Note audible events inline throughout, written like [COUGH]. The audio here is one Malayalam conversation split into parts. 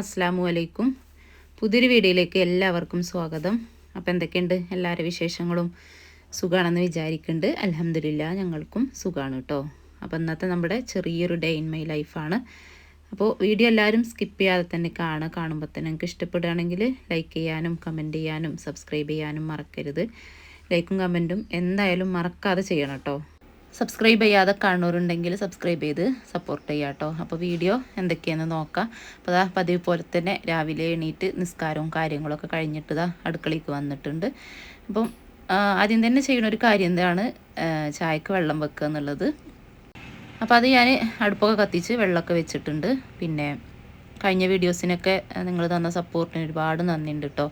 അസ്സാമു അലൈക്കും പുതിയൊരു വീഡിയോയിലേക്ക് എല്ലാവർക്കും സ്വാഗതം. അപ്പോൾ എന്തൊക്കെയുണ്ട്? എല്ലാവരുടെ വിശേഷങ്ങളും സുഖമാണെന്ന് വിചാരിക്കുന്നുണ്ട് അലഹമില്ല ഞങ്ങൾക്കും സുഖമാണ് കേട്ടോ അപ്പോൾ ഇന്നത്തെ നമ്മുടെ ചെറിയൊരു ഡേ ഇൻ മൈ ലൈഫാണ് അപ്പോൾ വീഡിയോ എല്ലാവരും സ്കിപ്പ് ചെയ്യാതെ തന്നെ കാണുക കാണുമ്പോൾ തന്നെ നിങ്ങൾക്ക് ഇഷ്ടപ്പെടുകയാണെങ്കിൽ ലൈക്ക് ചെയ്യാനും കമന്റ് ചെയ്യാനും സബ്സ്ക്രൈബ് ചെയ്യാനും മറക്കരുത്. ലൈക്കും കമന്റും എന്തായാലും മറക്കാതെ ചെയ്യണം കേട്ടോ സബ്സ്ക്രൈബ് ചെയ്യാതെ കാണുന്നവരുണ്ടെങ്കിൽ സബ്സ്ക്രൈബ് ചെയ്ത് സപ്പോർട്ട് ചെയ്യാം കേട്ടോ. അപ്പോൾ വീഡിയോ എന്തൊക്കെയാണെന്ന് നോക്കാം. അപ്പോൾ അതാ പതിവ് പോലെ തന്നെ രാവിലെ എണീറ്റ് നിസ്കാരവും കാര്യങ്ങളൊക്കെ കഴിഞ്ഞിട്ട് ഇതാ അടുക്കളയ്ക്ക് വന്നിട്ടുണ്ട്. അപ്പം ആദ്യം തന്നെ ചെയ്യുന്ന ഒരു കാര്യം എന്താണ്? ചായക്ക് വെള്ളം വെക്കുക എന്നുള്ളത്. അപ്പോൾ അത് ഞാൻ അടുപ്പൊക്കെ കത്തിച്ച് വെള്ളമൊക്കെ വെച്ചിട്ടുണ്ട്. പിന്നെ കഴിഞ്ഞ വീഡിയോസിനൊക്കെ നിങ്ങൾ തന്ന സപ്പോർട്ടിന് ഒരുപാട് നന്ദിയുണ്ട് കേട്ടോ.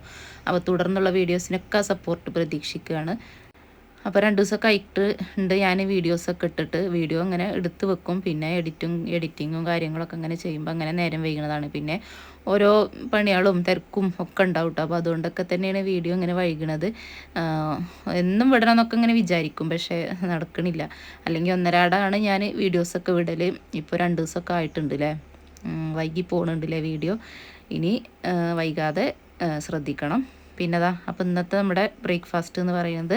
അപ്പോൾ തുടർന്നുള്ള വീഡിയോസിനൊക്കെ സപ്പോർട്ട് പ്രതീക്ഷിക്കുകയാണ്. അപ്പോൾ രണ്ട് ദിവസമൊക്കെ ആയിട്ട് ഉണ്ട് ഞാൻ വീഡിയോസൊക്കെ ഇട്ടിട്ട് വീഡിയോ അങ്ങനെ എടുത്ത് വെക്കും. പിന്നെ എഡിറ്റും എഡിറ്റിങ്ങും കാര്യങ്ങളൊക്കെ അങ്ങനെ ചെയ്യുമ്പോൾ അങ്ങനെ നേരം വൈകുന്നതാണ് പിന്നെ ഓരോ പണികളും തിരക്കും ഒക്കെ ഉണ്ടാവും കേട്ടോ അപ്പോൾ അതുകൊണ്ടൊക്കെ തന്നെയാണ് വീഡിയോ ഇങ്ങനെ വൈകുന്നത് എന്നും വിടണമെന്നൊക്കെ ഇങ്ങനെ വിചാരിക്കും. പക്ഷേ നടക്കണില്ല. അല്ലെങ്കിൽ ഒന്നരാടാണ് ഞാൻ വീഡിയോസൊക്കെ വിടൽ ഇപ്പോൾ രണ്ട് ദിവസമൊക്കെ ആയിട്ടുണ്ട് അല്ലേ വൈകി പോകണുണ്ടല്ലേ വീഡിയോ? ഇനി വൈകാതെ ആഹ് പിന്നെതാ അപ്പോൾ ഇന്നത്തെ നമ്മുടെ ബ്രേക്ക്ഫാസ്റ്റ് എന്ന് പറയുന്നത്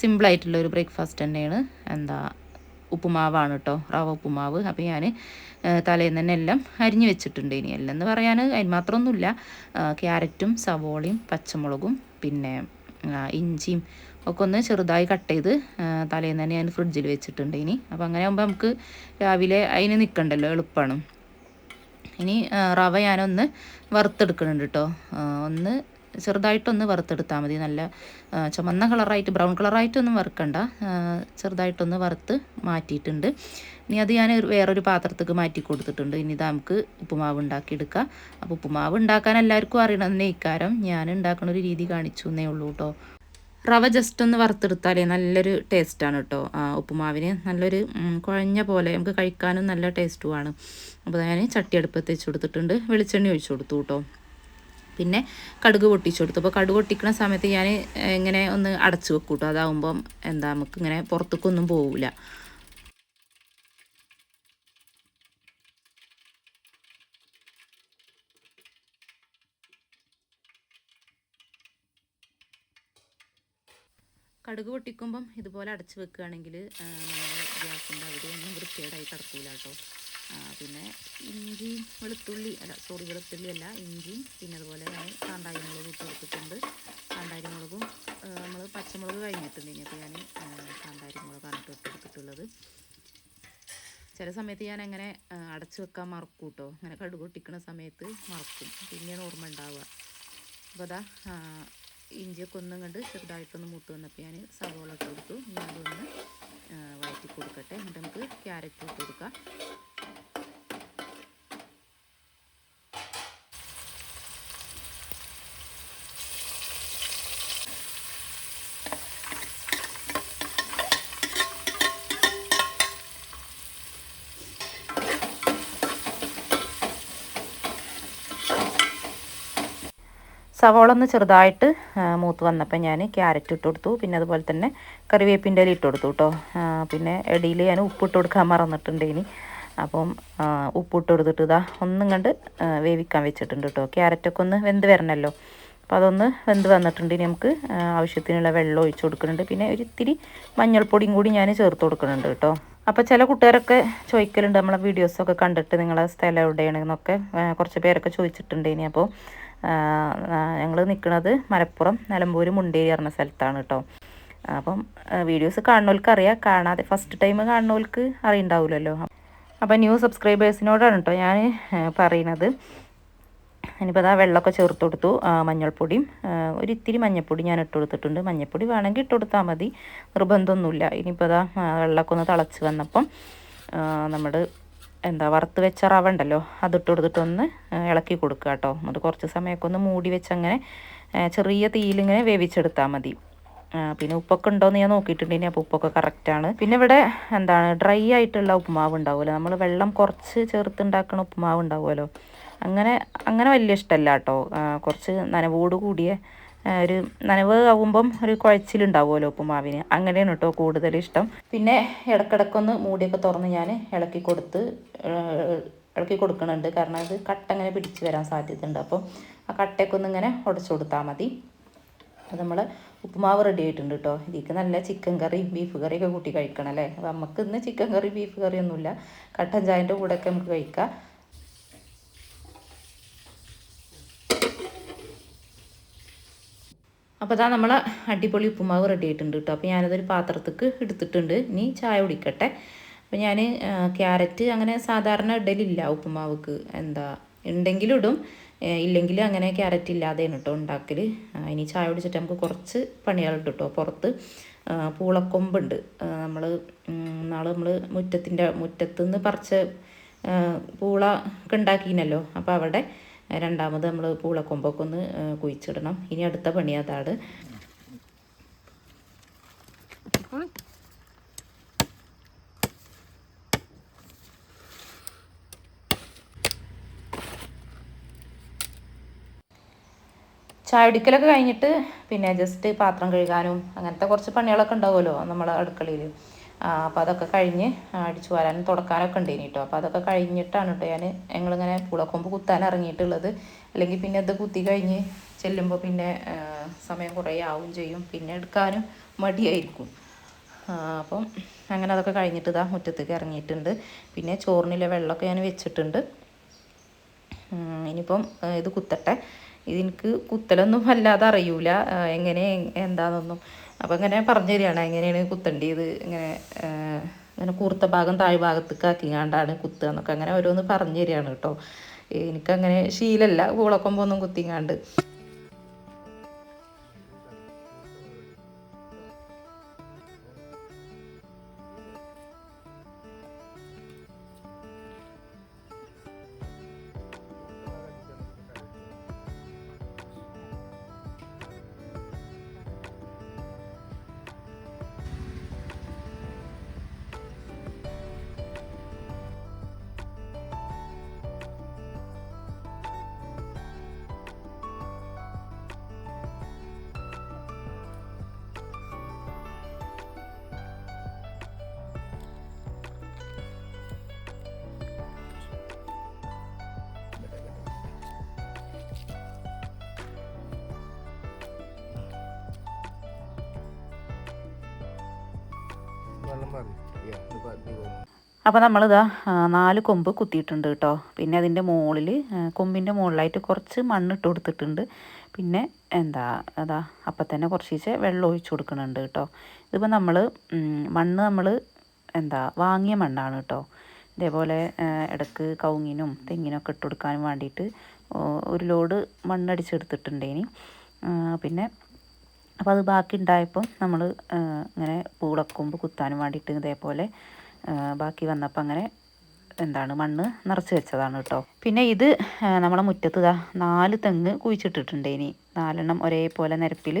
സിമ്പിളായിട്ടുള്ള ഒരു ബ്രേക്ക്ഫാസ്റ്റ് തന്നെയാണ്. എന്താ ഉപ്പുമാവാണ് കേട്ടോ റവ ഉപ്പുമാവ്. അപ്പോൾ ഞാൻ തലേന്ന് തന്നെ എല്ലാം അരിഞ്ഞു വെച്ചിട്ടുണ്ട് ഇനി. എല്ലാം എന്ന് പറയാൻ അതിന് മാത്രമൊന്നുമില്ല ക്യാരറ്റും സവോളയും പച്ചമുളകും പിന്നെ ഇഞ്ചിയും ഒക്കെ ഒന്ന് ചെറുതായി കട്ട് ചെയ്ത് തലേന്ന് തന്നെ ഞാൻ ഫ്രിഡ്ജിൽ വെച്ചിട്ടുണ്ട് ഇനി. അപ്പോൾ അങ്ങനെ ആകുമ്പോൾ നമുക്ക് രാവിലെ അതിന് നിൽക്കണ്ടല്ലോ എളുപ്പമാണ് ഇനി റവ ഞാനൊന്ന് വറുത്തെടുക്കുന്നുണ്ട് കേട്ടോ ഒന്ന് ചെറുതായിട്ടൊന്ന് വറുത്തെടുത്താൽ മതി. നല്ല ചുമന്ന കളറായിട്ട് ബ്രൗൺ കളറായിട്ടൊന്നും വറുക്കണ്ട. ചെറുതായിട്ടൊന്ന് വറുത്ത് മാറ്റിയിട്ടുണ്ട്. ഇനി അത് ഞാൻ വേറൊരു പാത്രത്തേക്ക് മാറ്റി കൊടുത്തിട്ടുണ്ട്. ഇനി ഇത് നമുക്ക് ഉപ്പുമാവ് ഉണ്ടാക്കിയെടുക്കാം. അപ്പോൾ ഉപ്പുമാവ് ഉണ്ടാക്കാൻ എല്ലാവർക്കും അറിയണമെന്നേ ഇക്കാരം ഞാൻ ഉണ്ടാക്കുന്ന ഒരു രീതി കാണിച്ചു എന്നേ ഉള്ളൂ കേട്ടോ റവ ജസ്റ്റ് ഒന്ന് വറുത്തെടുത്താലേ നല്ലൊരു ടേസ്റ്റാണ് കേട്ടോ ഉപ്പുമാവിന് നല്ലൊരു കുഴഞ്ഞ പോലെ നമുക്ക് കഴിക്കാനും നല്ല ടേസ്റ്റുമാണ് അപ്പോൾ ഞാൻ ചട്ടി അടുപ്പത്ത് വെച്ച് കൊടുത്തിട്ടുണ്ട്. വെളിച്ചെണ്ണ ഒഴിച്ചു കൊടുത്തു കേട്ടോ പിന്നെ കടുക് പൊട്ടിച്ചു കൊടുത്തു. അപ്പോൾ കടുക് പൊട്ടിക്കുന്ന സമയത്ത് ഞാൻ ഇങ്ങനെ ഒന്ന് അടച്ചു വെക്കും കേട്ടോ അതാവുമ്പം എന്താ നമുക്ക് ഇങ്ങനെ പുറത്തേക്കൊന്നും പോവില്ല കടുക് പൊട്ടിക്കുമ്പം ഇതുപോലെ അടച്ചു വെക്കുകയാണെങ്കിൽ നമ്മുടെ ഗ്യാസിന്റെ അവിടെ ഒന്നും വൃത്തികേടായി കിടക്കൂല കേട്ടോ. പിന്നെ ഇഞ്ചിയും വെളുത്തുള്ളി അല്ല സോറി വെളുത്തുള്ളി അല്ല ഇഞ്ചിയും പിന്നെ അതുപോലെ ഞാൻ കാന്താരി മുളക് ഇട്ട് കൊടുത്തിട്ടുണ്ട്. കാന്താരി മുളകും നമ്മൾ പച്ചമുളക് കഴിഞ്ഞിട്ടുണ്ട്. ഇനി അപ്പോൾ ഞാൻ കാന്താരി മുളകാണ് ഇട്ട് കൊടുത്തിട്ടുള്ളത്. ചില സമയത്ത് ഞാൻ അങ്ങനെ അടച്ചു വെക്കാൻ മറക്കും കേട്ടോ അങ്ങനെ കടുക് പൊട്ടിക്കുന്ന സമയത്ത് മറക്കും. പിന്നെയാണ് ഓർമ്മ ഉണ്ടാവുക. അപ്പോൾ അതാ ഇഞ്ചിയൊക്കെ ഒന്നും കണ്ട് ചെറുതായിട്ടൊന്ന് മൂത്ത് വന്നപ്പോൾ ഞാൻ സവോള ഇട്ട് കൊടുത്തു. ഞാൻ അതൊന്ന് വഴറ്റി കൊടുക്കട്ടെ. എന്നിട്ട് നമുക്ക് ക്യാരറ്റ് ഇട്ട് കൊടുക്കാം. സവോള ഒന്ന് ചെറുതായിട്ട് മൂത്ത് വന്നപ്പോൾ ഞാൻ ക്യാരറ്റ് ഇട്ട് കൊടുത്തു. പിന്നെ അതുപോലെ തന്നെ കറിവേപ്പിന്റെ ഇല ഇട്ട് കൊടുത്തു കേട്ടോ പിന്നെ ഇടയിൽ ഞാൻ ഉപ്പിട്ട് കൊടുക്കാൻ മറന്നിട്ടുണ്ട് ഇനി അപ്പം ഉപ്പിട്ട് കൊടുത്തിട്ട് ഇതാ ഒന്നും കണ്ട് വേവിക്കാൻ വെച്ചിട്ടുണ്ട് കേട്ടോ ക്യാരറ്റൊക്കെ ഒന്ന് വെന്ത് വരണമല്ലോ അപ്പോൾ അതൊന്ന് വെന്ത് വന്നിട്ടുണ്ട് ഇനി നമുക്ക് ആവശ്യത്തിനുള്ള വെള്ളം ഒഴിച്ച് കൊടുക്കുന്നുണ്ട്. പിന്നെ ഒരു ഇത്തിരി മഞ്ഞൾപ്പൊടിയും കൂടി ഞാൻ ചേർത്ത് കൊടുക്കുന്നുണ്ട് കേട്ടോ അപ്പോൾ ചില കുട്ടികാരൊക്കെ ചോദിക്കലുണ്ട്. നമ്മളെ വീഡിയോസൊക്കെ കണ്ടിട്ട് നിങ്ങളെ സ്ഥലം എവിടെയാണെന്നൊക്കെ കുറച്ച് പേരൊക്കെ ചോദിച്ചിട്ടുണ്ട് ഇനി അപ്പോൾ ഞങ്ങൾ നിൽക്കുന്നത് മലപ്പുറം നിലമ്പൂർ മുണ്ടേരി പറഞ്ഞ സ്ഥലത്താണ് കേട്ടോ അപ്പം വീഡിയോസ് കാണുന്നവർക്ക് അറിയാം കാണാതെ ഫസ്റ്റ് ടൈം കാണുന്നവർക്ക് അറിയണ്ടാവില്ലല്ലോ അപ്പം ന്യൂ സബ്സ്ക്രൈബേഴ്സിനോടാണ് കേട്ടോ ഞാൻ പറയുന്നത് ഇനിയിപ്പോൾ അതാ വെള്ളമൊക്കെ ചേർത്ത് കൊടുത്തു. മഞ്ഞൾപ്പൊടിയും ഒരു ഇത്തിരി മഞ്ഞൾപ്പൊടി ഞാൻ ഇട്ട് കൊടുത്തിട്ടുണ്ട്. മഞ്ഞൾപ്പൊടി വേണമെങ്കിൽ ഇട്ട് കൊടുത്താൽ മതി. നിർബന്ധമൊന്നുമില്ല. ഇനിയിപ്പോൾ അതാ വെള്ളമൊക്കെ ഒന്ന് തിളച്ച് വന്നപ്പം നമ്മൾ എന്താ വറുത്ത് വെച്ച റവ ഉണ്ടല്ലോ അതിട്ട് കൊടുത്തിട്ടൊന്ന് ഇളക്കി കൊടുക്കുക കേട്ടോ. എന്നിട്ട് കുറച്ച് സമയമൊക്കെ ഒന്ന് മൂടി വെച്ച് അങ്ങനെ ചെറിയ തീയിലിങ്ങനെ വേവിച്ചെടുത്താൽ മതി. പിന്നെ ഉപ്പൊക്കെ ഉണ്ടോയെന്ന് ഞാൻ നോക്കിയിട്ടുണ്ടെങ്കിൽ അപ്പോൾ ഉപ്പൊക്കെ കറക്റ്റാണ് പിന്നെ ഇവിടെ എന്താണ് ഡ്രൈ ആയിട്ടുള്ള ഉപ്പുമാവ് ഉണ്ടാവുമല്ലോ. നമ്മൾ വെള്ളം കുറച്ച് ചേർത്ത് ഉണ്ടാക്കുന്ന ഉപ്പുമാവ് ഉണ്ടാവുമല്ലോ. അങ്ങനെ അങ്ങനെ വലിയ ഇഷ്ടമല്ല കേട്ടോ. കുറച്ച് നനവോട് കൂടിയ ഒരു നനവ് ആകുമ്പം ഒരു കുഴച്ചിലുണ്ടാവുമല്ലോ ഉപ്പുമാവിന്. അങ്ങനെയാണ് കേട്ടോ കൂടുതൽ ഇഷ്ടം. പിന്നെ ഇടക്കിടക്കൊന്ന് മൂടിയൊക്കെ തുറന്ന് ഞാൻ ഇളക്കി കൊടുത്ത് ഇളക്കി കൊടുക്കുന്നുണ്ട് കാരണം അത് കട്ട അങ്ങനെ പിടിച്ച് വരാൻ സാധ്യതയുണ്ട്. അപ്പം ആ കട്ടയൊക്കെ ഒന്ന് ഇങ്ങനെ ഉടച്ചു കൊടുത്താൽ മതി. അത് നമ്മൾ ഉപ്പുമാവ് റെഡി ആയിട്ടുണ്ട് കേട്ടോ. ഇതിക്ക് നല്ല ചിക്കൻ കറി ബീഫ് കറിയൊക്കെ കൂട്ടി കഴിക്കണം അല്ലേ? അപ്പം നമുക്ക് ഇന്ന് ചിക്കൻ കറി ബീഫ് കറിയൊന്നുമില്ല കട്ടൻ ചായന്റെ കൂടെയൊക്കെ നമുക്ക് കഴിക്കാം. അപ്പോൾ അതാ നമ്മൾ അടിപൊളി ഉപ്പുമാവ് റെഡി ആയിട്ടുണ്ട് കേട്ടോ അപ്പോൾ ഞാനതൊരു പാത്രത്തേക്ക് എടുത്തിട്ടുണ്ട്. ഇനി ചായ കുടിക്കട്ടെ. അപ്പോൾ ഞാൻ ക്യാരറ്റ് അങ്ങനെ സാധാരണ ഇടലില്ല ഉപ്പുമാവ്ക്ക്. എന്താ ഉണ്ടെങ്കിലും ഇടും. ഇല്ലെങ്കിൽ അങ്ങനെ ക്യാരറ്റ് ഇല്ലാതെയാണ് കേട്ടോ ഉണ്ടാക്കൽ ഇനി ചായ കുടിച്ചിട്ട് നമുക്ക് കുറച്ച് പണികളുണ്ട് കേട്ടോ പുറത്ത്. പൂളക്കൊമ്പുണ്ട്. നമ്മൾ നാളെ നമ്മൾ മുറ്റത്തിന്റെ മുറ്റത്തുനിന്ന് പറിച്ച് പൂള ഒക്കെ ഉണ്ടാക്കിനല്ലോ. അപ്പോൾ അവിടെ രണ്ടാമത് നമ്മൾ പൂളക്കൊമ്പൊക്കെ ഒന്ന് കുഴിച്ചിടണം. ഇനി അടുത്ത പണി അതാണ്. ചായ കുടിക്കലൊക്കെ കഴിഞ്ഞിട്ട് പിന്നെ ജസ്റ്റ് പാത്രം കഴുകാനും അങ്ങനത്തെ കുറച്ച് പണികളൊക്കെ ഉണ്ടാവുമല്ലോ നമ്മളെ അടുക്കളയിൽ അപ്പോൾ അതൊക്കെ കഴിഞ്ഞ് അടിച്ചു വരാനും തുടക്കാനൊക്കെ ഉണ്ട് കേട്ടോ അപ്പോൾ അതൊക്കെ കഴിഞ്ഞിട്ടാണ് കേട്ടോ ഞാൻ ഞങ്ങളിങ്ങനെ പുളക്കൊമ്പ് കുത്താൻ ഇറങ്ങിയിട്ടുള്ളത്. അല്ലെങ്കിൽ പിന്നെ അത് കുത്തി കഴിഞ്ഞ് ചെല്ലുമ്പോൾ പിന്നെ സമയം കുറേ ആവും ചെയ്യും. പിന്നെ എടുക്കാനും മടിയായിരിക്കും. അപ്പം അങ്ങനെ അതൊക്കെ കഴിഞ്ഞിട്ട് ഇതാ മുറ്റത്തേക്ക് ഇറങ്ങിയിട്ടുണ്ട്. പിന്നെ ചോറിനിലെ വെള്ളമൊക്കെ ഞാൻ വെച്ചിട്ടുണ്ട്. ഇനിയിപ്പം ഇത് കുത്തട്ടെ. ഇതെനിക്ക് കുത്തലൊന്നും അല്ലാതെ അറിയൂല. എങ്ങനെ എന്താണെന്നൊന്നും അപ്പോൾ ഇങ്ങനെ പറഞ്ഞു തരികയാണ്. എങ്ങനെയാണ് കുത്തേണ്ടത്? ഇങ്ങനെ ഇങ്ങനെ കൂർത്ത ഭാഗം താഴ് ഭാഗത്തേക്ക് ആക്കിങ്ങാണ്ടാണ് കുത്തുക എന്നൊക്കെ അങ്ങനെ ഓരോന്ന് പറഞ്ഞു തരികയാണ് കേട്ടോ. എനിക്കങ്ങനെ ശീലമല്ല പൂളക്കൊമ്പൊന്നും കുത്തിങ്ങാണ്ട്. അപ്പോൾ നമ്മളിതാ നാല് കൊമ്പ് കുത്തിയിട്ടുണ്ട് കേട്ടോ. പിന്നെ അതിന്റെ മുകളിൽ കൊമ്പിന്റെ മുകളിലായിട്ട് കുറച്ച് മണ്ണിട്ട് കൊടുത്തിട്ടുണ്ട്. പിന്നെ എന്താ അതാ അപ്പം തന്നെ കുറച്ച് വെള്ളം ഒഴിച്ചു കൊടുക്കുന്നുണ്ട് കേട്ടോ. ഇതിപ്പോൾ നമ്മൾ മണ്ണ് നമ്മൾ എന്താ വാങ്ങിയ മണ്ണാണ് കേട്ടോ. ഇതേപോലെ ഇടയ്ക്ക് കവുങ്ങിനും തെങ്ങിനൊക്കെ ഇട്ട് കൊടുക്കാനും വേണ്ടിയിട്ട് ഒരു ലോഡ് മണ്ണടിച്ചെടുത്തിട്ടുണ്ടേനി. പിന്നെ അപ്പോൾ അത് ബാക്കി ഉണ്ടായപ്പോൾ നമ്മൾ ഇങ്ങനെ പൂളക്കൊമ്പ് കുത്താനും വേണ്ടിയിട്ട് ഇതേപോലെ ബാക്കി വന്നപ്പോൾ അങ്ങനെ എന്താണ് മണ്ണ് നിറച്ച് വെച്ചതാണ് കേട്ടോ പിന്നെ ഇത് നമ്മളെ മുറ്റത്ത് ഇതാ നാല് തെങ്ങ് കുഴിച്ചിട്ടിട്ടുണ്ട് ഇനി. നാലെണ്ണം ഒരേപോലെ നിരപ്പിൽ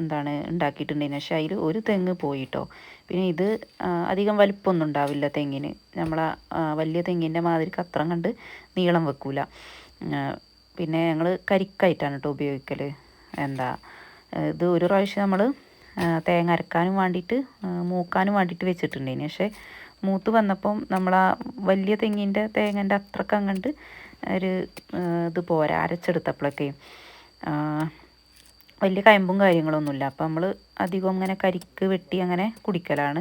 എന്താണ് ഉണ്ടാക്കിയിട്ടുണ്ടായിന് പക്ഷേ അതിൽ ഒരു തെങ്ങ് പോയിട്ടോ പിന്നെ ഇത് അധികം വലിപ്പമൊന്നും ഉണ്ടാവില്ല തെങ്ങിന്. നമ്മളെ വലിയ തെങ്ങിന്റെ മാതിരിക്ക് അത്ര കണ്ട് നീളം വെക്കൂല. പിന്നെ ഞങ്ങൾ കരിക്കായിട്ടാണ് കേട്ടോ ഉപയോഗിക്കൽ എന്താ ഇത് ഒരു പ്രാവശ്യം നമ്മൾ തേങ്ങ അരക്കാനും വേണ്ടിയിട്ട് മൂക്കാനും വേണ്ടിയിട്ട് വെച്ചിട്ടുണ്ടേന്. പക്ഷേ മൂത്ത് വന്നപ്പം നമ്മൾ ആ വലിയ തെങ്ങിന്റെ തേങ്ങന്റെ അത്രയ്ക്ക് അങ്ങണ്ട് ഒരു ഇത് പോരാ അരച്ചെടുത്തപ്പോഴൊക്കെയും വലിയ കയമ്പും കാര്യങ്ങളൊന്നുമില്ല. അപ്പം നമ്മൾ അധികം അങ്ങനെ കരിക്ക് വെട്ടി അങ്ങനെ കുടിക്കലാണ്.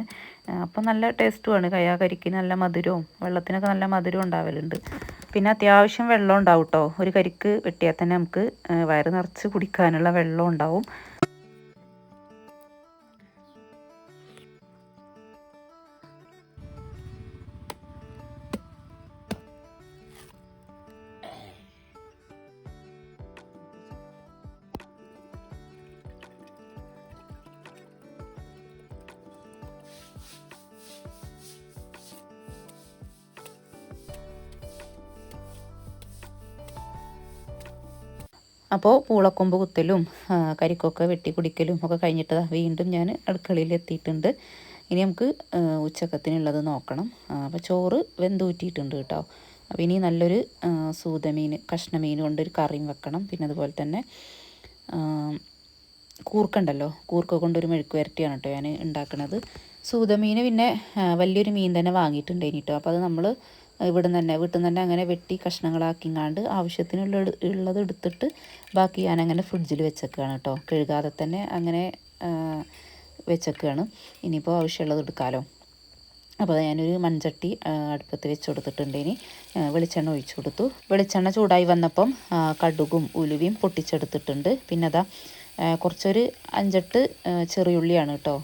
അപ്പം നല്ല ടേസ്റ്റുമാണ് കയ്യാ കരിക്ക് നല്ല മധുരവും വെള്ളത്തിനൊക്കെ നല്ല മധുരം ഉണ്ടാവലുണ്ട്. പിന്നെ അത്യാവശ്യം വെള്ളം ഉണ്ടാവും കേട്ടോ ഒരു കരിക്ക് വെട്ടിയാൽ തന്നെ നമുക്ക് വയറ് നിറച്ച് കുടിക്കാനുള്ള വെള്ളം ഉണ്ടാവും. അപ്പോൾ പൂളക്കൊമ്പ് കുത്തലും കരിക്കൊക്കെ വെട്ടി കുടിക്കലും ഒക്കെ കഴിഞ്ഞിട്ട് വീണ്ടും ഞാൻ അടുക്കളയിൽ എത്തിയിട്ടുണ്ട്. ഇനി നമുക്ക് ഉച്ചക്കത്തിനുള്ളത് നോക്കണം. അപ്പോൾ ചോറ് വെന്തൂറ്റിയിട്ടുണ്ട് കേട്ടോ. അപ്പോൾ ഇനി നല്ലൊരു സൂതമീൻ കഷ്ണമീൻ കൊണ്ടൊരു കറിയും വെക്കണം. പിന്നെ അതുപോലെ തന്നെ കൂർക്കുണ്ടല്ലോ? കൂർക്ക കൊണ്ടൊരു മെഴുക്ക് വരട്ടിയാണ് കേട്ടോ ഞാൻ ഉണ്ടാക്കുന്നത് സൂതമീൻ പിന്നെ വലിയൊരു മീൻ തന്നെ വാങ്ങിയിട്ടുണ്ട് കേട്ടോ. അപ്പോൾ അത് നമ്മൾ ഇവിടെ നിന്ന് തന്നെ വീട്ടിൽ നിന്ന് തന്നെ അങ്ങനെ വെട്ടി കഷ്ണങ്ങളാക്കിങ്ങാണ്ട് ആവശ്യത്തിനുള്ള ഉള്ളത് എടുത്തിട്ട് ബാക്കി ഞാൻ അങ്ങനെ ഫ്രിഡ്ജിൽ വെച്ചേക്കാണ് കേട്ടോ. കഴുകാതെ തന്നെ അങ്ങനെ വെച്ചേക്കാണ്. ഇനിയിപ്പോൾ ആവശ്യമുള്ളത് എടുക്കാമല്ലോ അപ്പോൾ ഞാനൊരു മൺചട്ടി അടുപ്പത്ത് വെച്ച് കൊടുത്തിട്ടുണ്ട് ഇനി. വെളിച്ചെണ്ണ ഒഴിച്ചു കൊടുത്തു. വെളിച്ചെണ്ണ ചൂടായി വന്നപ്പം കടുകും ഉലുവയും പൊട്ടിച്ചെടുത്തിട്ടുണ്ട്. പിന്നെ അതാ കുറച്ചൊരു അഞ്ചെട്ട് ചെറിയുള്ളിയാണ് കേട്ടോ.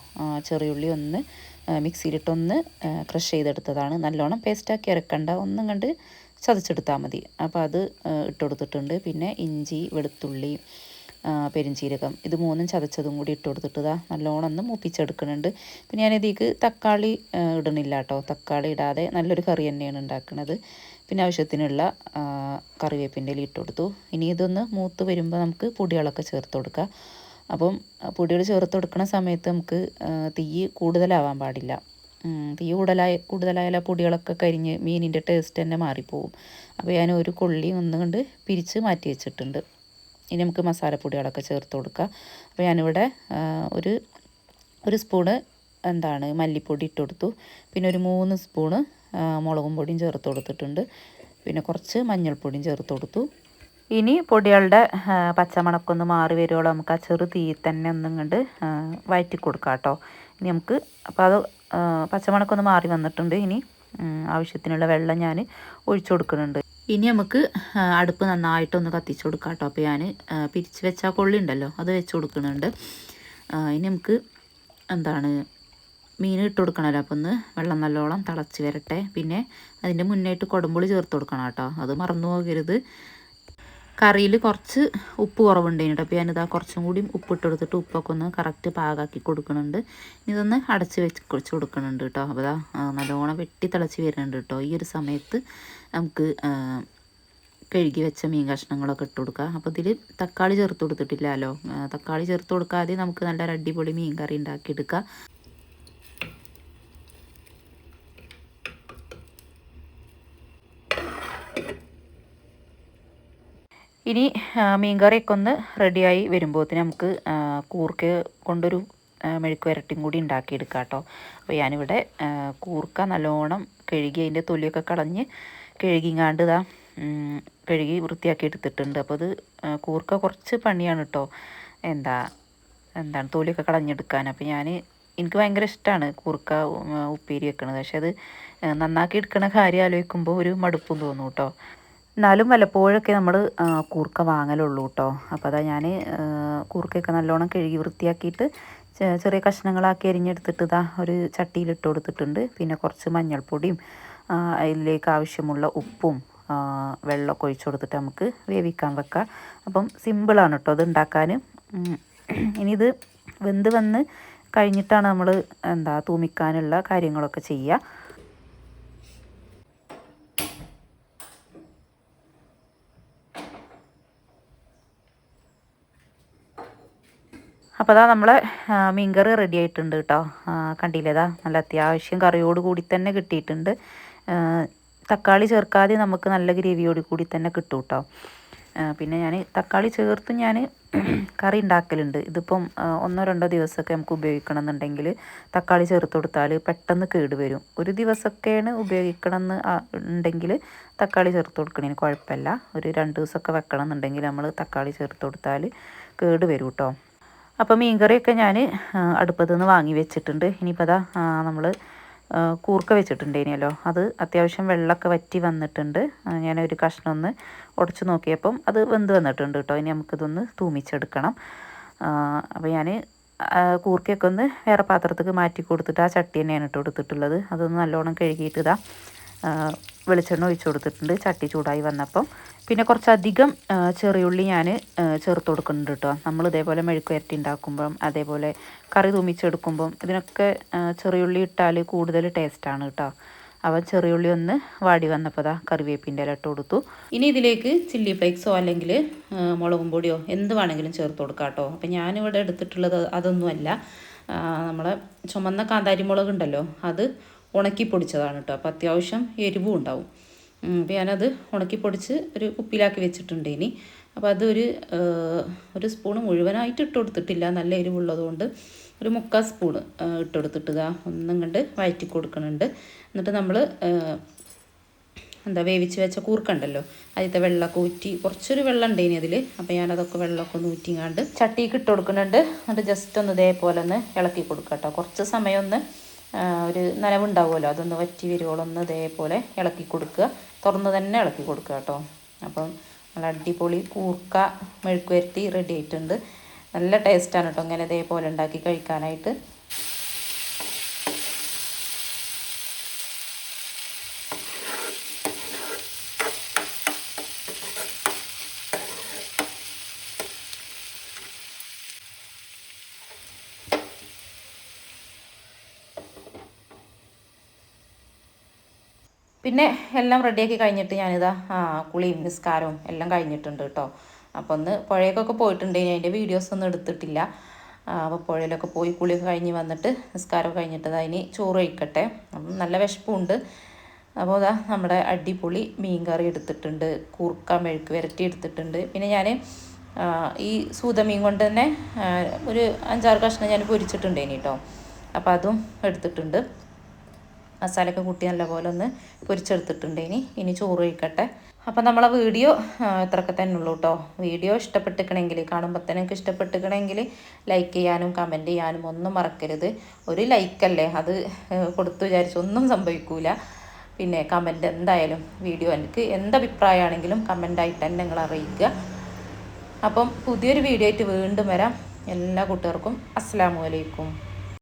ചെറിയുള്ളി ഒന്ന് മിക്സിയിലിട്ടൊന്ന് ക്രഷ് ചെയ്തെടുത്തതാണ്. നല്ലോണം പേസ്റ്റാക്കി ഇറക്കണ്ട ഒന്നും കണ്ട് ചതച്ചെടുത്താൽ മതി. അപ്പോൾ അത് ഇട്ട് കൊടുത്തിട്ടുണ്ട് പിന്നെ ഇഞ്ചി വെളുത്തുള്ളി പെരിഞ്ചീരകം ഇത് മൂന്നും ചതച്ചതും കൂടി ഇട്ട് കൊടുത്തിട്ടതാ നല്ലോണം ഒന്ന് മൂപ്പിച്ചെടുക്കുന്നുണ്ട്. പിന്നെ ഞാൻ ഇതിലേക്ക് തക്കാളി ഇടണില്ല കേട്ടോ തക്കാളി ഇടാതെ നല്ലൊരു കറി തന്നെയാണ് ഉണ്ടാക്കുന്നത് പിന്നെ ആവശ്യത്തിനുള്ള കറിവേപ്പിന്റെ ഇട്ട് കൊടുത്തു ഇനി ഇതൊന്ന് മൂത്ത് വരുമ്പോൾ നമുക്ക് പൊടികളൊക്കെ ചേർത്ത് കൊടുക്കുക അപ്പം പൊടികൾ ചേർത്ത് കൊടുക്കുന്ന സമയത്ത് നമുക്ക് തീ കൂടുതലാവാൻ പാടില്ല. തീ കൂടുതലായ കൂടുതലായാൽ ആ പൊടികളൊക്കെ കരിഞ്ഞ് മീനിന്റെ ടേസ്റ്റ് തന്നെ മാറിപ്പോവും. അപ്പോൾ ഞാൻ ഒരു കൊള്ളി ഒന്നുകൊണ്ട് പിരിച്ച് മാറ്റി വെച്ചിട്ടുണ്ട്. ഇനി നമുക്ക് മസാലപ്പൊടികളൊക്കെ ചേർത്ത് കൊടുക്കുക അപ്പോൾ ഞാനിവിടെ ഒരു ഒരു സ്പൂണ് എന്താണ് മല്ലിപ്പൊടി ഇട്ട് കൊടുത്തു. പിന്നെ ഒരു മൂന്ന് സ്പൂണ് മുളകും പൊടിയും ചേർത്ത് കൊടുത്തിട്ടുണ്ട്. പിന്നെ കുറച്ച് മഞ്ഞൾപ്പൊടിയും ചേർത്ത് കൊടുത്തു. ഇനി പൊടികളുടെ പച്ചമണക്കൊന്ന് മാറി വരുവോളം നമുക്ക് ആ ചെറു തീ തന്നെ ഒന്നും കണ്ട് വയറ്റി കൊടുക്കാം കേട്ടോ. ഇനി നമുക്ക് അപ്പോൾ അത് പച്ചമണക്കൊന്ന് മാറി വന്നിട്ടുണ്ട്. ഇനി ആവശ്യത്തിനുള്ള വെള്ളം ഞാൻ ഒഴിച്ചു കൊടുക്കുന്നുണ്ട്. ഇനി നമുക്ക് അടുപ്പ് നന്നായിട്ടൊന്ന് കത്തിച്ചു കൊടുക്കാം കേട്ടോ. അപ്പോൾ ഞാൻ പിരിച്ച് വെച്ച കൊള്ളി ഉണ്ടല്ലോ അത് വെച്ച് കൊടുക്കുന്നുണ്ട്. ഇനി നമുക്ക് എന്താണ് മീൻ ഇട്ട് കൊടുക്കണമല്ലോ അപ്പോൾ ഒന്ന് വെള്ളം നല്ലോണം തിളച്ച് വരട്ടെ. പിന്നെ അതിന്റെ മുന്നേട്ട് കൊടുമ്പുളി ചേർത്ത് കൊടുക്കണം കേട്ടോ. അത് മറന്നു പോകരുത്. കറിയിൽ കുറച്ച് ഉപ്പ് കുറവുണ്ടായിരുന്നു കേട്ടോ അപ്പോൾ ഞാനിതാ കുറച്ചും കൂടി ഉപ്പിട്ട് കൊടുത്തിട്ട് ഉപ്പൊക്കെ ഒന്ന് കറക്റ്റ് പാകാക്കി കൊടുക്കുന്നുണ്ട് ഇതൊന്ന് അടച്ച് വെച്ച് കുറച്ച് കൊടുക്കുന്നുണ്ട് കേട്ടോ അപ്പോൾ നല്ലോണം വെട്ടി തിളച്ച് വരുന്നുണ്ട് കേട്ടോ ഈ ഒരു സമയത്ത് നമുക്ക് കഴുകി വെച്ച മീൻ കഷ്ണങ്ങളൊക്കെ ഇട്ട് കൊടുക്കുക അപ്പോൾ ഇതിൽ തക്കാളി ചേർത്ത് കൊടുത്തിട്ടില്ലല്ലോ. തക്കാളി ചേർത്ത് കൊടുക്കാതെ നമുക്ക് നല്ലൊരു അടിപൊളി മീൻ കറി ഉണ്ടാക്കിയെടുക്കാം. ഇനി മീൻകറിയൊക്കെ ഒന്ന് റെഡിയായി വരുമ്പോഴത്തേന് നമുക്ക് കൂർക്ക കൊണ്ടൊരു മെഴുക്ക് വരട്ടിയും കൂടി ഉണ്ടാക്കിയെടുക്കുക കേട്ടോ. അപ്പോൾ ഞാനിവിടെ കൂർക്ക നല്ലോണം കഴുകി അതിന്റെ തൊലിയൊക്കെ കളഞ്ഞ് കഴുകിങ്ങാണ്ട് ഇതാ കഴുകി വൃത്തിയാക്കി എടുത്തിട്ടുണ്ട്. അപ്പോൾ അത് കൂർക്ക കുറച്ച് പണിയാണ് കേട്ടോ. എന്താ എന്താണ് തൊലിയൊക്കെ കളഞ്ഞെടുക്കാൻ. അപ്പോൾ ഞാൻ എനിക്ക് ഭയങ്കര ഇഷ്ടമാണ് കൂർക്ക ഉപ്പേരി വെക്കണത്. പക്ഷെ അത് നന്നാക്കി എടുക്കണ കാര്യം ആലോചിക്കുമ്പോൾ ഒരു മടുപ്പും തോന്നും കേട്ടോ. എന്നാലും വല്ലപ്പോഴൊക്കെ നമ്മൾ കൂർക്ക വാങ്ങലുള്ളൂ കേട്ടോ അപ്പോൾ അതാ ഞാൻ കൂർക്കയൊക്കെ നല്ലോണം കഴുകി വൃത്തിയാക്കിയിട്ട് ചെറിയ കഷ്ണങ്ങളാക്കി അരിഞ്ഞെടുത്തിട്ട് ഇതാ ഒരു ചട്ടിയിലിട്ട് കൊടുത്തിട്ടുണ്ട്. പിന്നെ കുറച്ച് മഞ്ഞൾപ്പൊടിയും അതിലേക്ക് ആവശ്യമുള്ള ഉപ്പും വെള്ളമൊക്കെ ഒഴിച്ചു കൊടുത്തിട്ട് നമുക്ക് വേവിക്കാൻ വെക്കാം. അപ്പം സിമ്പിളാണ് കേട്ടോ അത് ഉണ്ടാക്കാൻ ഇനി ഇത് വെന്ത് വന്ന് കഴിഞ്ഞിട്ടാണ് നമ്മൾ എന്താ തൂമിക്കാനുള്ള കാര്യങ്ങളൊക്കെ ചെയ്യുക അപ്പോൾ അതാ നമ്മളെ മീൻകറി റെഡി ആയിട്ടുണ്ട് കേട്ടോ കണ്ടില്ലേതാ നല്ല അത്യാവശ്യം കറിയോട് കൂടി തന്നെ കിട്ടിയിട്ടുണ്ട്. തക്കാളി ചേർക്കാതെ നമുക്ക് നല്ല ഗ്രേവിയോട് കൂടി തന്നെ കിട്ടും കേട്ടോ പിന്നെ ഞാൻ തക്കാളി ചേർത്ത് ഞാൻ [CLEARS THROAT] കറി ഉണ്ടാക്കലുണ്ട് ഇതിപ്പം ഒന്നോ രണ്ടോ ദിവസമൊക്കെ നമുക്ക് ഉപയോഗിക്കണം എന്നുണ്ടെങ്കിൽ തക്കാളി ചേർത്ത് കൊടുത്താൽ പെട്ടെന്ന് കേട് വരും. ഒരു ദിവസമൊക്കെയാണ് ഉപയോഗിക്കണം എന്ന് ഉണ്ടെങ്കിൽ തക്കാളി ചേർത്ത് കൊടുക്കണതിന് കുഴപ്പമില്ല. ഒരു രണ്ട് ദിവസമൊക്കെ വെക്കണം എന്നുണ്ടെങ്കിൽ നമ്മൾ തക്കാളി ചേർത്ത് കൊടുത്താൽ കേട് വരും കേട്ടോ അപ്പോൾ മീൻകറിയൊക്കെ ഞാൻ അടുപ്പത്തു നിന്ന് വാങ്ങി വെച്ചിട്ടുണ്ട്. ഇനിയിപ്പോൾ അതാ നമ്മൾ കൂർക്ക വെച്ചിട്ടുണ്ടേനല്ലോ അത് അത്യാവശ്യം വെള്ളമൊക്കെ വറ്റി വന്നിട്ടുണ്ട്. ഞാൻ ഒരു കഷ്ണം ഒന്ന് ഉടച്ചു നോക്കിയപ്പം അത് വെന്ത് വന്നിട്ടുണ്ട് കേട്ടോ ഇനി നമുക്കിതൊന്ന് തൂമിച്ചെടുക്കണം. അപ്പോൾ ഞാൻ കൂർക്കയൊക്കെ ഒന്ന് വേറെ പാത്രത്തേക്ക് മാറ്റി കൊടുത്തിട്ട് ആ ചട്ടി തന്നെയാണ് ഇട്ട് കൊടുത്തിട്ടുള്ളത്. അതൊന്ന് നല്ലോണം കഴുകിയിട്ട് ഇതാ വെളിച്ചെണ്ണ ഒഴിച്ചു കൊടുത്തിട്ടുണ്ട്. ചട്ടി ചൂടായി വന്നപ്പം പിന്നെ കുറച്ചധികം ചെറിയുള്ളി ഞാൻ ചേർത്ത് കൊടുക്കുന്നുണ്ട് കേട്ടോ നമ്മൾ ഇതേപോലെ മെഴുക്കുവരട്ടി ഉണ്ടാക്കുമ്പം അതേപോലെ കറി തൂമിച്ചെടുക്കുമ്പം ഇതിനൊക്കെ ചെറിയുള്ളി ഇട്ടാൽ കൂടുതൽ ടേസ്റ്റാണ് കേട്ടോ ചെറിയ ചെറിയുള്ളി ഒന്ന് വാടി വന്നപ്പോൾ അതാ കറിവേപ്പിന്റെ ഇല ഇട്ട് കൊടുത്തു. ഇനി ഇതിലേക്ക് ചില്ലി ഫ്ലേക്സോ അല്ലെങ്കിൽ മുളകും പൊടിയോ എന്ത് വേണമെങ്കിലും ചേർത്ത് കൊടുക്കാം കേട്ടോ അപ്പം ഞാനിവിടെ എടുത്തിട്ടുള്ളത് അതൊന്നുമല്ല. നമ്മളെ ചുമന്ന കാന്താരി മുളക് ഉണ്ടല്ലോ അത് ഉണക്കി പൊടിച്ചതാണ് കേട്ടോ അപ്പോൾ അത്യാവശ്യം എരിവും ഉണ്ടാവും. അപ്പോൾ ഞാനത് ഉണക്കി പൊടിച്ച് ഒരു കുപ്പിയിലാക്കി വെച്ചിട്ടുണ്ട് ഇനി അപ്പോൾ അതൊരു ഒരു സ്പൂണ് മുഴുവനായിട്ട് ഇട്ട് കൊടുത്തിട്ടില്ല. നല്ല എരിവുള്ളതുകൊണ്ട് ഒരു മുക്കാൽ സ്പൂണ് ഇട്ട് കൊടുത്തിട്ട് ഇതാ ഒന്നും കണ്ട് വഴറ്റി കൊടുക്കുന്നുണ്ട് എന്നിട്ട് നമ്മൾ എന്താ വേവിച്ച് വെച്ച കൂർക്കണ്ടല്ലോ? അതിലത്തെ വെള്ളമൊക്കെ ഊറ്റി കുറച്ചൊരു വെള്ളം ഉണ്ട് ഇനി അതിൽ അപ്പോൾ ഞാനതൊക്കെ വെള്ളമൊക്കെ ഒന്ന് ഊറ്റിങ്ങാണ്ട് ചട്ടിക്ക് ഇട്ട് കൊടുക്കുന്നുണ്ട് എന്നിട്ട് ജസ്റ്റ് ഒന്ന് ഇതേപോലെ ഒന്ന് ഇളക്കി കൊടുക്കുക കേട്ടോ കുറച്ച് സമയം ഒന്ന് ഒരു നനവുണ്ടാവുമല്ലോ? അതൊന്ന് വറ്റി വരുവോളം ഒന്ന് ഇതേപോലെ ഇളക്കി കൊടുക്കുക. തുറന്ന് തന്നെ ഇളക്കി കൊടുക്കുക കേട്ടോ. അപ്പം നല്ല അടിപൊളി കൂർക്ക മെഴുക്കുവരട്ടി റെഡി ആയിട്ടുണ്ട്. നല്ല ടേസ്റ്റാണ് കേട്ടോ ഇങ്ങനെ ഇതേപോലെ ഉണ്ടാക്കി കഴിക്കാനായിട്ട്. പിന്നെ എല്ലാം റെഡിയാക്കി കഴിഞ്ഞിട്ട് ഞാനിതാ കുളിയും നിസ്കാരവും എല്ലാം കഴിഞ്ഞിട്ടുണ്ട് കേട്ടോ. അപ്പോൾ ഒന്ന് പുഴയൊക്കെ പോയിട്ടുണ്ട് ഇനി അതിന്റെ വീഡിയോസ് ഒന്നും എടുത്തിട്ടില്ല. അപ്പോൾ പുഴയിലൊക്കെ പോയി കുളിയൊക്കെ കഴിഞ്ഞ് വന്നിട്ട് നിസ്കാരമൊക്കെ കഴിഞ്ഞിട്ട് അതിന് ഇനി ചോറ് കഴിക്കട്ടെ. അപ്പം നല്ല വിശപ്പുണ്ട്. അപ്പോൾ അതാ നമ്മുടെ അടിപൊളി മീൻ കറി എടുത്തിട്ടുണ്ട് കൂർക്ക മെഴുക്ക് വരട്ടി എടുത്തിട്ടുണ്ട്. പിന്നെ ഞാൻ ഈ സൂതമീൻ കൊണ്ട് തന്നെ ഒരു അഞ്ചാറ് കഷ്ണം ഞാൻ പൊരിച്ചിട്ടുണ്ട് ഇനി കേട്ടോ. അപ്പോൾ അതും എടുത്തിട്ടുണ്ട്. മസാലയൊക്കെ കൂട്ടി നല്ലപോലെ ഒന്ന് പൊരിച്ചെടുത്തിട്ടുണ്ട് ഇനി ഇനി ചോറ് കഴിക്കട്ടെ. അപ്പം നമ്മളെ വീഡിയോ ഇത്രയൊക്കെ തന്നെ ഉള്ളൂ കേട്ടോ വീഡിയോ ഇഷ്ടപ്പെട്ടിക്കണമെങ്കിൽ കാണുമ്പോൾ തന്നെ എനിക്ക് ഇഷ്ടപ്പെട്ടിക്കണമെങ്കിൽ ലൈക്ക് ചെയ്യാനും കമന്റ് ചെയ്യാനും ഒന്നും മറക്കരുത്. ഒരു ലൈക്കല്ലേ അത് കൊടുത്തു വിചാരിച്ചൊന്നും സംഭവിക്കൂല. പിന്നെ കമന്റ് എന്തായാലും വീഡിയോ എനിക്ക് എന്ത് അഭിപ്രായമാണെങ്കിലും കമന്റായിട്ട് തന്നെ നിങ്ങൾ അറിയിക്കുക. അപ്പം പുതിയൊരു വീഡിയോ ആയിട്ട് വീണ്ടും വരാം. എല്ലാ കൂട്ടുകാർക്കും അലൈക്കും.